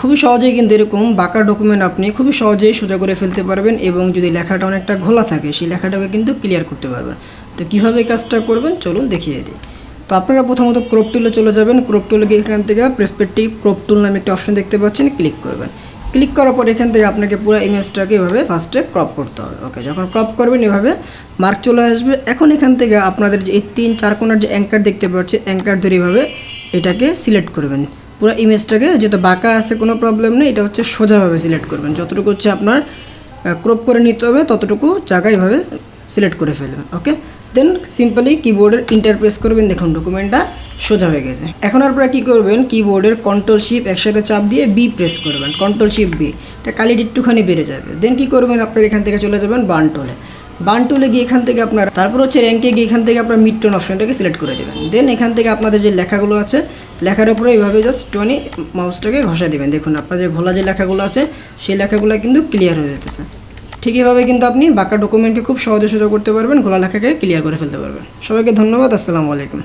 খুবই সহজেই কিন্তু এরকম বাঁকা ডকুমেন্ট আপনি খুবই সহজেই সোজা করে ফেলতে পারবেন এবং যদি লেখাটা অনেকটা ঘোলা থাকে, সেই লেখাটাকে কিন্তু ক্লিয়ার করতে পারবেন। তো কীভাবে কাজটা করবেন? চলুন দেখিয়ে দিই। তো আপনারা প্রথমত ক্রপ টুলে চলে যাবেন। ক্রপ টুলে গিয়ে এখান থেকে প্রেসপেক্টিভ ক্রপ টুল নামে একটা অপশন দেখতে পাচ্ছেন ক্লিক করবেন। ক্লিক করার পর এখান থেকে আপনাকে পুরো ইমেজটাকে এভাবে ফার্স্টে ক্রপ করতে হবে। ওকে যখন ক্রপ করবেন, এভাবে মার্ক চলে আসবে। এখন এখান থেকে আপনাদের যে এই তিন, চার কোনার যে অ্যাঙ্কার দেখতে পাচ্ছি অ্যাঙ্কার ধরে এভাবে এটাকে সিলেক্ট করবেন। পুরো ইমেজটাকে যেহেতু বাঁকা আছে, কোনো প্রবলেম নেই। এটা হচ্ছে সোজাভাবে সিলেক্ট করবেন। যতটুকু হচ্ছে আপনার ক্রপ করে নিতে হবে, ততটুকু জায়গায় এভাবে সিলেক্ট করে ফেলবেন ওকে দেন সিম্পলি কিবোর্ডের ইন্টারপ্রেস করবেন। দেখুন ডকুমেন্টটা সোজা হয়ে গেছে। এখন আপনারা কী করবেন? কিবোর্ডের কন্ট্রোল শিপ একসাথে চাপ দিয়ে বি প্রেস করবেন। কন্ট্রোল শিপ বি এটা কালিটি একটুখানি বেড়ে যাবে। দেন কী করবেন? আপনার এখান থেকে চলে যাবেন বান টোলে বান টুলে গিয়ে এখান থেকে আপনার, তারপর হচ্ছে র্যাঙ্কে গিয়ে এখান থেকে আপনার মিড টোন অপশনটাকে সিলেক্ট করে দেবেন। দেন এখান থেকে আপনাদের যে লেখাগুলো আছে, লেখার উপরে এইভাবে জাস্ট টোনি মাউসটাকে ঘষা দেবেন। দেখুন, আপনার যে ভোলা যে লেখাগুলো আছে, সেই লেখাগুলো কিন্তু ক্লিয়ার হয়ে যেতেছে। ঠিক এভাবে কিন্তু আপনি বাঁকা ডকুমেন্টকে খুব সহজে সোজা করতে পারবেন, ঘোলা লেখাকে ক্লিয়ার করে ফেলতে পারবেন। সবাইকে ধন্যবাদ, আসসালামু আলাইকুম।